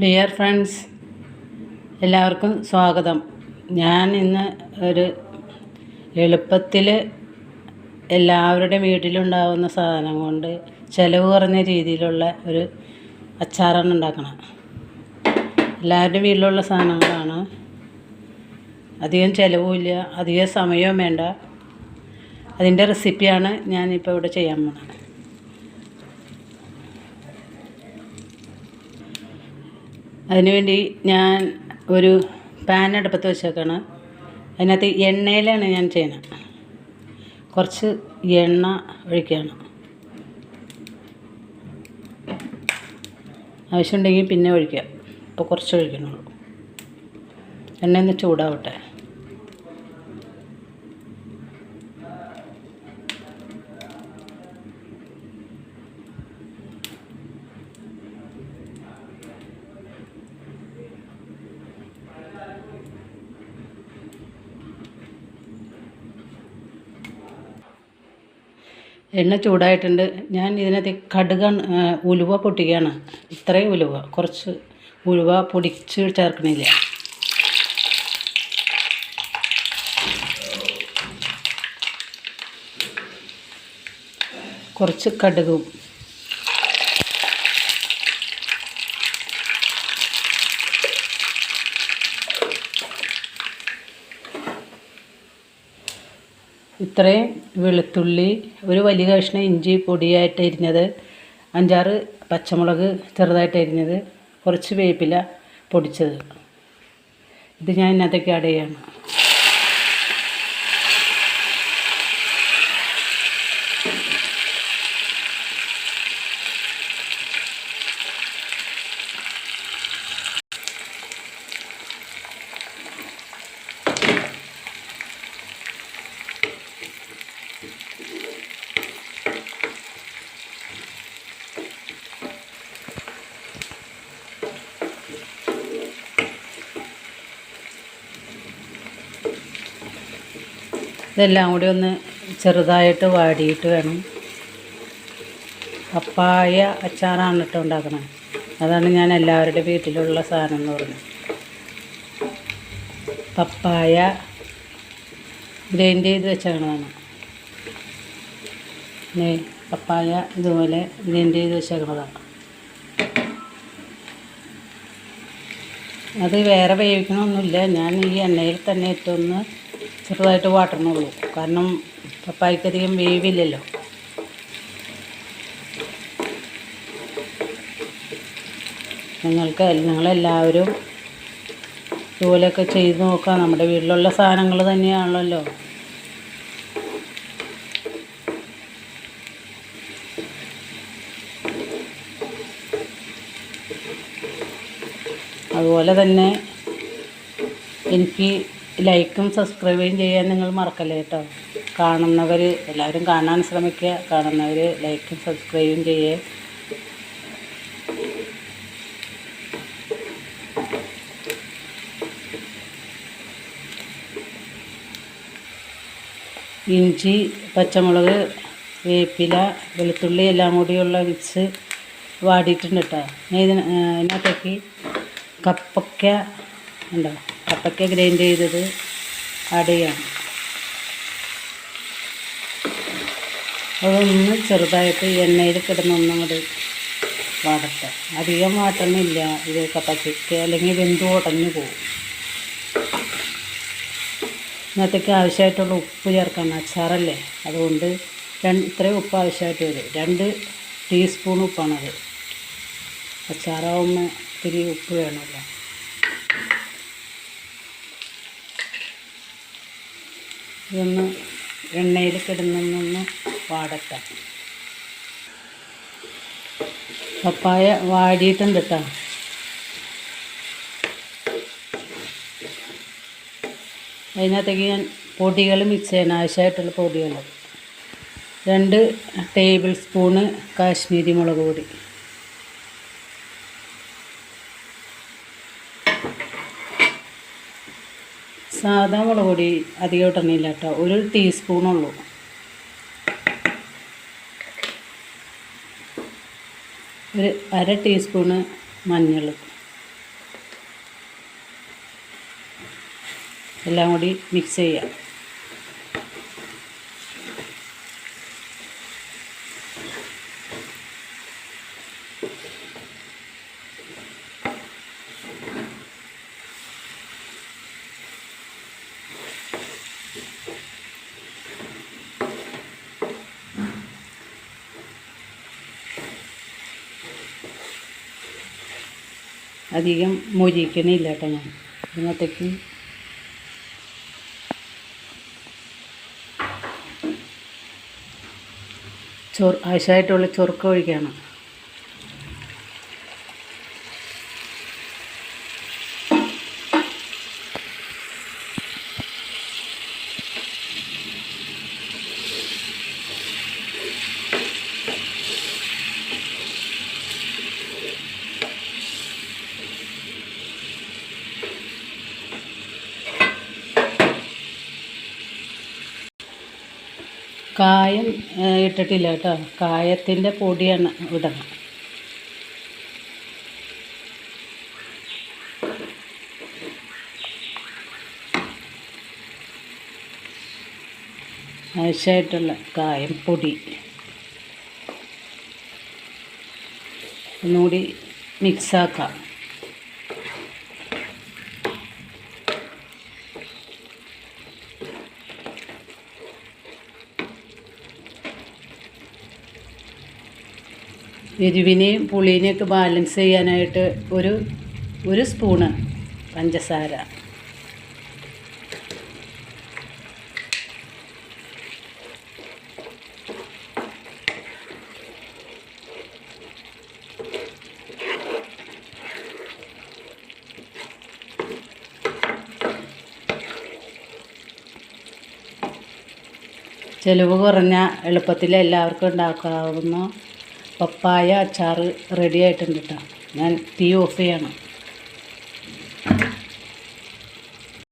Dear friends എല്ലാവർക്കും സ്വാഗതം. ഞാൻ ഇന്ന് ഒരു എളുപ്പത്തിൽ എല്ലാവരുടെ വീട്ടിലുണ്ടാകുന്ന സാധനം കൊണ്ട് ചിലവ് കുറഞ്ഞ രീതിയിലുള്ള ഒരു അച്ചാറാണ് ഉണ്ടാക്കണം. എല്ലാവരുടെ വീട്ടിലുള്ള സാധനങ്ങളാണ്. അധികം ചിലവുമില്ല അധികം സമയവും വേണ്ട. അതിന്റെ റെസിപ്പിയാണ് ഞാനിപ്പോൾ ഇവിടെ ചെയ്യാൻ പോകുന്നത്. അതിനുവേണ്ടി ഞാൻ ഒരു പാൻ അടുപ്പത്ത് വെച്ചേക്കാണ്. അതിനകത്ത് എണ്ണയിലാണ് ഞാൻ ചെയ്യുന്നത്. കുറച്ച് എണ്ണ ഒഴിക്കുകയാണ് ആവശ്യമുണ്ടെങ്കിൽ പിന്നെ ഒഴിക്കുക ഇപ്പോൾ കുറച്ച് ഒഴിക്കണുള്ളൂ. എണ്ണ ചൂടാവട്ടെ. എണ്ണ ചൂടായിട്ടുണ്ട്. ഞാൻ ഇതിനകത്ത് കടുകാണ് ഉലുവ പൊട്ടിക്കുകയാണ്. ഇത്രയും ഉലുവ. കുറച്ച് ഉലുവ പൊടിച്ച് ചേർക്കണില്ല. കുറച്ച് കടുകും. ഇത്രയും വെളുത്തുള്ളി ഒരു വലിയ കഷ്ണം ഇഞ്ചി പൊടിയായിട്ട് അരിഞ്ഞത് അഞ്ചാറ് പച്ചമുളക് ചെറുതായിട്ട് അരിഞ്ഞത് കുറച്ച് വേപ്പില പൊടിച്ചത്. ഇത് ഞാൻ ഇതിനകത്തേക്ക് ആഡ് ചെയ്യണം. ഇതെല്ലാം കൂടി ഒന്ന് ചെറുതായിട്ട് വാടിയിട്ട് വേണം. പപ്പായ അച്ചാറാണ് കേട്ടോ ഉണ്ടാക്കണത് അതാണ് ഞാൻ എല്ലാവരുടെ വീട്ടിലുള്ള സാധനം എന്ന് പറഞ്ഞത്. പപ്പായ ഗ്രൈൻഡ് ചെയ്ത് വെച്ചേക്കണതാണ്. പപ്പായ ഇതുപോലെ ഗ്രൈൻഡ് ചെയ്ത് വെച്ചേക്കണതാണ്. അത് വേറെ വേവിക്കണമൊന്നുമില്ല. ഞാൻ ഈ എണ്ണയിൽ തന്നെ ഇട്ടൊന്ന് ചെറുതായിട്ട് വാട്ടണുള്ളൂ. കാരണം പപ്പായ്ക്കധികം വേവില്ലല്ലോ. നിങ്ങൾക്ക് നിങ്ങളെല്ലാവരും ഇതുപോലെയൊക്കെ ചെയ്ത് നോക്കാം. നമ്മുടെ വീട്ടിലുള്ള സാധനങ്ങൾ തന്നെയാണല്ലോ. അതുപോലെ തന്നെ എനിക്ക് ലൈക്കും സബ്സ്ക്രൈബും ചെയ്യാൻ നിങ്ങൾ മറക്കല്ലേ കേട്ടോ. കാണുന്നവർ എല്ലാവരും കാണാൻ ശ്രമിക്കുക. കാണുന്നവർ ലൈക്കും സബ്സ്ക്രൈബും ചെയ്യുക ഇഞ്ചി പച്ചമുളക് വേപ്പില വെളുത്തുള്ളി എല്ലാം കൂടിയുള്ള മിക്സ് വാടിയിട്ടുണ്ട് കേട്ടോ. ഇതിനകത്തേക്ക് കപ്പക്ക ഉണ്ടോ? കപ്പയ്ക്ക ഗ്രൈൻഡ് ചെയ്തത് ആഡ് ചെയ്യണം അതൊന്ന് ചെറുതായിട്ട് എണ്ണയിൽ കിടന്നൊന്നും കൂടി വാടട്ടെ അധികം വാട്ടണില്ല ഇത് കപ്പയ്ക്ക് അല്ലെങ്കിൽ വെന്ത് ഉടഞ്ഞു പോകും. ഇന്നത്തേക്ക് ആവശ്യമായിട്ടുള്ള ഉപ്പ് ചേർക്കണം. അച്ചാറല്ലേ? അതുകൊണ്ട് രണ്ട് ഇത്രയും ഉപ്പ് ആവശ്യമായിട്ട് വരും. രണ്ട് ടീസ്പൂൺ ഉപ്പാണത്. അച്ചാറാവുമ്പോൾ ഇത്തിരി ഉപ്പ് വേണമല്ലോ. ഇതൊന്ന് എണ്ണയിൽ കിടന്നൊന്ന് വാടട്ടെ. പപ്പായ വാടിയിട്ടുണ്ട് കേട്ടോ അതിനകത്തേക്ക് ഞാൻ പൊടികൾ മിക്സ് ചെയ്യാൻ ആവശ്യമായിട്ടുള്ള പൊടികൾ രണ്ട് ടേബിൾ സ്പൂണ് കാശ്മീരി മുളക് പൊടി. സാധാ മുളക് പൊടി അധികം ഇട്ടണില്ല കേട്ടോ. ഒരു ടീസ്പൂണുള്ളൂ ഒരു അര ടീസ്പൂണ് മഞ്ഞൾ. എല്ലാം കൂടി മിക്സ് ചെയ്യാം. അധികം മൊരിക്കണില്ല കേട്ടോ ഞാൻ. ഇതിനകത്തേക്ക് ചൊർ ആവശ്യമായിട്ടുള്ള ചൊറുക്ക ഒഴിക്കണം. കായം ഇട്ടിട്ടില്ല കേട്ടോ. കായത്തിന്റെ പൊടിയാണ് ഇടണം ആവശ്യമായിട്ടുള്ള കായം പൊടി. ഒന്നുകൂടി മിക്സാക്കാം എരിവിനെയും പുളിനെയൊക്കെ ബാലൻസ് ചെയ്യാനായിട്ട് ഒരു ഒരു സ്പൂണ് പഞ്ചസാര. ചിലവ് കുറഞ്ഞ എളുപ്പത്തിൽ എല്ലാവർക്കും ഉണ്ടാക്കാവുന്ന പപ്പായ അച്ചാർ റെഡി ആയിട്ടുണ്ട് കേട്ടോ ഞാൻ തീ ഓഫ് ചെയ്യണം.